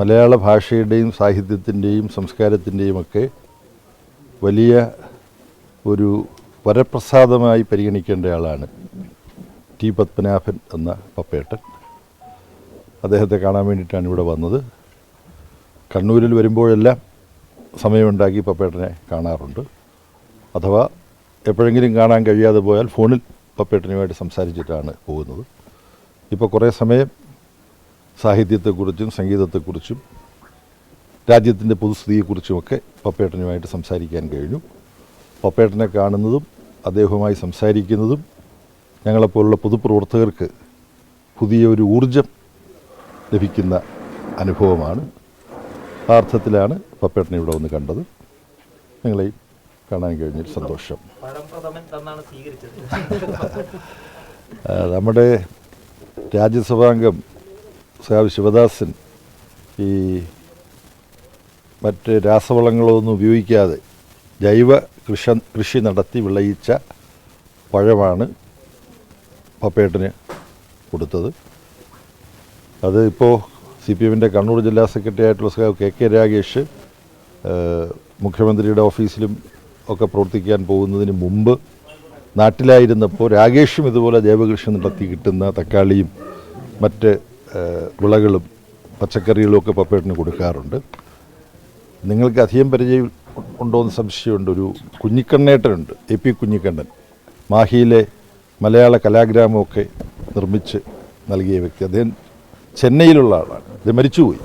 മലയാള ഭാഷയുടെയും സാഹിത്യത്തിന്റെയും സംസ്കാരത്തിന്റെയും ഒക്കെ വലിയ ഒരു വരപ്രസാദമായി പരിഗണിക്കേണ്ട ആളാണ് ടി പത്മനാഭൻ എന്ന പപ്പേട്ടൻ. അദ്ദേഹത്തെ കാണാൻ വേണ്ടിയിട്ടാണ് ഇവിടെ വന്നത്. കണ്ണൂരിൽ വരുമ്പോഴെല്ലാം സമയമുണ്ടാക്കി പപ്പേട്ടനെ കാണാറുണ്ട്. അഥവാ എപ്പോഴെങ്കിലും കാണാൻ കഴിയാതെ പോയാൽ ഫോണിൽ പപ്പേട്ടനുമായിട്ട് സംസാരിച്ചിട്ടാണ് പോകുന്നത്. ഇപ്പോൾ കുറേ സമയം സാഹിത്യത്തെക്കുറിച്ചും സംഗീതത്തെക്കുറിച്ചും രാജ്യത്തിന്റെ പൊതുസ്ഥിതിയെക്കുറിച്ചുമൊക്കെ പപ്പേട്ടനുമായിട്ട് സംസാരിക്കാൻ കഴിഞ്ഞു. പപ്പേട്ടനെ കാണുന്നതും അദ്ദേഹവുമായി സംസാരിക്കുന്നതും ഞങ്ങളെപ്പോലുള്ള പൊതുപ്രവർത്തകർക്ക് പുതിയ ഒരു ഊർജം ലഭിക്കുന്ന അനുഭവമാണ്. ആ അർത്ഥത്തിലാണ് പപ്പേട്ടനെ ഇവിടെ വന്ന് കണ്ടത്. നിങ്ങളെയും കാണാൻ കഴിഞ്ഞതിൽ സന്തോഷം. നമ്മുടെ രാജ്യസഭാംഗം സഹാബ് ശിവദാസൻ ഈ മറ്റ് രാസവളങ്ങളൊന്നും ഉപയോഗിക്കാതെ ജൈവ കൃഷ കൃഷി നടത്തി വിളയിച്ച പഴമാണ് പപ്പേട്ടന് കൊടുത്തത്. അത് ഇപ്പോൾ സി പി എമ്മിന്റെ കണ്ണൂർ ജില്ലാ സെക്രട്ടറി ആയിട്ടുള്ള സഹാബ് കെ കെ രാഗേഷ് മുഖ്യമന്ത്രിയുടെ ഓഫീസിലും ഒക്കെ പ്രവർത്തിക്കാൻ പോകുന്നതിന് മുമ്പ് നാട്ടിലായിരുന്നപ്പോൾ രാഗേഷും ഇതുപോലെ ജൈവകൃഷി നടത്തി കിട്ടുന്ന തക്കാളിയും മറ്റ് വിളകളും പച്ചക്കറികളും ഒക്കെ പപ്പേട്ടിന് കൊടുക്കാറുണ്ട്. നിങ്ങൾക്ക് അധികം പരിചയം ഉണ്ടോ എന്ന് സംശയമുണ്ട്. ഒരു കുഞ്ഞിക്കണ്ണേട്ടനുണ്ട് എ പി കുഞ്ഞിക്കണ്ണൻ. മാഹിയിലെ മലയാള കലാഗ്രാമമൊക്കെ നിർമ്മിച്ച് നൽകിയ വ്യക്തി. അദ്ദേഹം ചെന്നൈയിലുള്ള ആളാണ്. അദ്ദേഹം മരിച്ചുപോയി.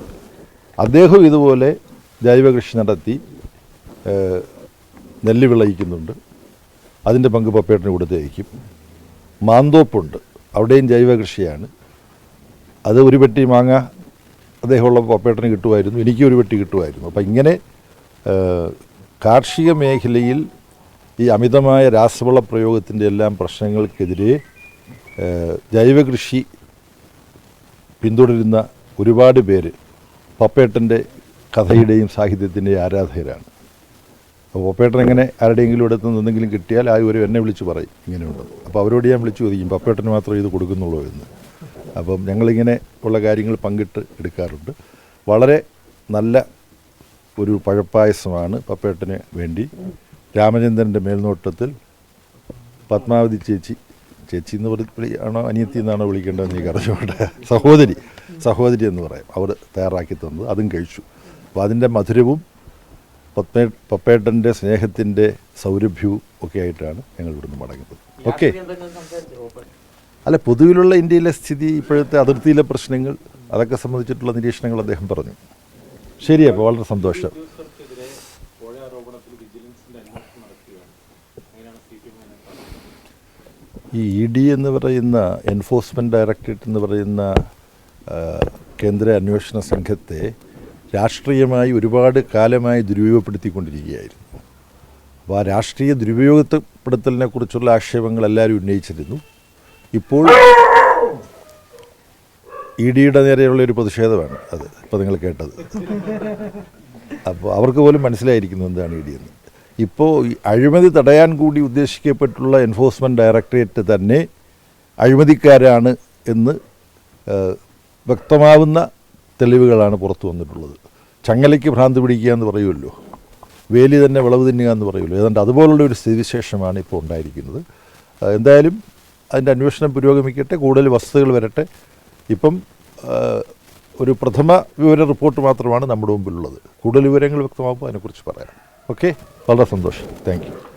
അദ്ദേഹം ഇതുപോലെ ജൈവ കൃഷി നടത്തി നെല്ല് വിളയിക്കുന്നുണ്ട്. അതിന്റെ പങ്ക് പപ്പേട്ടിന് കൊടുത്തേക്കും. മാന്തോപ്പുണ്ട്. അവിടെയും ജൈവ കൃഷിയാണ് അത് ഒരു പെട്ടി മാങ്ങ അദ്ദേഹമുള്ള പപ്പേട്ടന് കിട്ടുമായിരുന്നു എനിക്കും ഒരു പെട്ടി കിട്ടുമായിരുന്നു. അപ്പം ഇങ്ങനെ കാർഷിക മേഖലയിൽ ഈ അമിതമായ രാസവള പ്രയോഗത്തിന്റെ എല്ലാം പ്രശ്നങ്ങൾക്കെതിരെ ജൈവകൃഷി ജൈവ പിന്തുടരുന്ന ഒരുപാട് പേര് പപ്പേട്ടന്റെ കഥയുടെയും സാഹിത്യത്തിന്റെയും ആരാധകരാണ്. അപ്പോൾ പപ്പേട്ടൻ എങ്ങനെ ആരുടെയെങ്കിലും അടുത്ത് നിന്ന് എന്തെങ്കിലും കിട്ടിയാൽ ആ ഒരു എന്നെ വിളിച്ച് പറയും ഇങ്ങനെയുള്ളത്. അപ്പോൾ അവരോട് ഞാൻ വിളിച്ചു ചോദിക്കും പപ്പേട്ടന് മാത്രമേ ഇത് കൊടുക്കുന്നുള്ളൂ എന്ന്. അപ്പം ഞങ്ങളിങ്ങനെ ഉള്ള കാര്യങ്ങൾ പങ്കിട്ട് എടുക്കാറുണ്ട്. വളരെ നല്ല ഒരു പഴപ്പായസമാണ് പപ്പേട്ടന് വേണ്ടി. രാമചന്ദ്രന്റെ മേൽനോട്ടത്തിൽ പത്മാവതി ചേച്ചി ചേച്ചി എന്ന് പറഞ്ഞ ആണോ അനിയത്തി എന്നാണോ വിളിക്കേണ്ടതെന്ന് എനിക്ക് അറിഞ്ഞുകൊണ്ട് സഹോദരി സഹോദരി എന്ന് പറയും. അവർ തയ്യാറാക്കി തന്നത് അതും കഴിച്ചു. അപ്പോൾ അതിന്റെ മധുരവും പപ്പേ പപ്പേട്ടന്റെ സ്നേഹത്തിന്റെ സൗരഭ്യവും ഒക്കെ ആയിട്ടാണ് ഞങ്ങൾ ഇവിടുന്ന് മടങ്ങുന്നത് ഓക്കെ. അല്ല പൊതുവിലുള്ള ഇന്ത്യയിലെ സ്ഥിതി ഇപ്പോഴത്തെ അതിർത്തിയിലെ പ്രശ്നങ്ങൾ അതൊക്കെ സംബന്ധിച്ചിട്ടുള്ള നിരീക്ഷണങ്ങൾ അദ്ദേഹം പറഞ്ഞു. ശരിയാണ് വളരെ സന്തോഷം. ഈ ഇ ഡി എന്ന് പറയുന്ന എൻഫോഴ്സ്മെന്റ് ഡയറക്ടറേറ്റ് എന്ന് പറയുന്ന കേന്ദ്ര അന്വേഷണ സംഘത്തെ രാഷ്ട്രീയമായി ഒരുപാട് കാലമായി ദുരുപയോഗപ്പെടുത്തിക്കൊണ്ടിരിക്കുകയായിരുന്നു. അപ്പോൾ ആ രാഷ്ട്രീയ ദുരുപയോഗപ്പെടുത്തലിനെ കുറിച്ചുള്ള ആക്ഷേപങ്ങൾ എല്ലാവരും ഉന്നയിച്ചിരുന്നു. ഇപ്പോൾ ഇ ഡിയുടെ നേരെയുള്ള ഒരു പ്രതിഷേധമാണ് അത് ഇപ്പോൾ നിങ്ങൾ കേട്ടത്. അപ്പോൾ അവർക്ക് പോലും മനസ്സിലായിരിക്കുന്നു എന്താണ് ഇ ഡി എന്ന്. ഇപ്പോൾ അഴിമതി തടയാൻ കൂടി ഉദ്ദേശിക്കപ്പെട്ടുള്ള എൻഫോഴ്സ്മെന്റ് ഡയറക്ടറേറ്റ് തന്നെ അഴിമതിക്കാരാണ് എന്ന് വ്യക്തമാവുന്ന തെളിവുകളാണ് പുറത്തു വന്നിട്ടുള്ളത്. ചങ്ങലയ്ക്ക് ഭ്രാന്ത് പിടിക്കുക എന്ന് പറയുമല്ലോ വേലി തന്നെ വിളവ് തിന്നുക എന്ന് പറയുമല്ലോ ഏതാണ്ട് അതുപോലുള്ള ഒരു സ്ഥിതിവിശേഷമാണ് ഇപ്പോൾ ഉണ്ടായിരിക്കുന്നത്. എന്തായാലും അതിന്റെ അന്വേഷണം പുരോഗമിക്കട്ടെ കൂടുതൽ വസ്തുതകൾ വരട്ടെ. ഇപ്പം ഒരു പ്രഥമ വിവര റിപ്പോർട്ട് മാത്രമാണ് നമ്മുടെ മുമ്പിലുള്ളത്. കൂടുതൽ വിവരങ്ങൾ വ്യക്തമാകുമ്പോൾ അതിനെക്കുറിച്ച് പറയാം. ഓക്കെ? വളരെ സന്തോഷം. താങ്ക്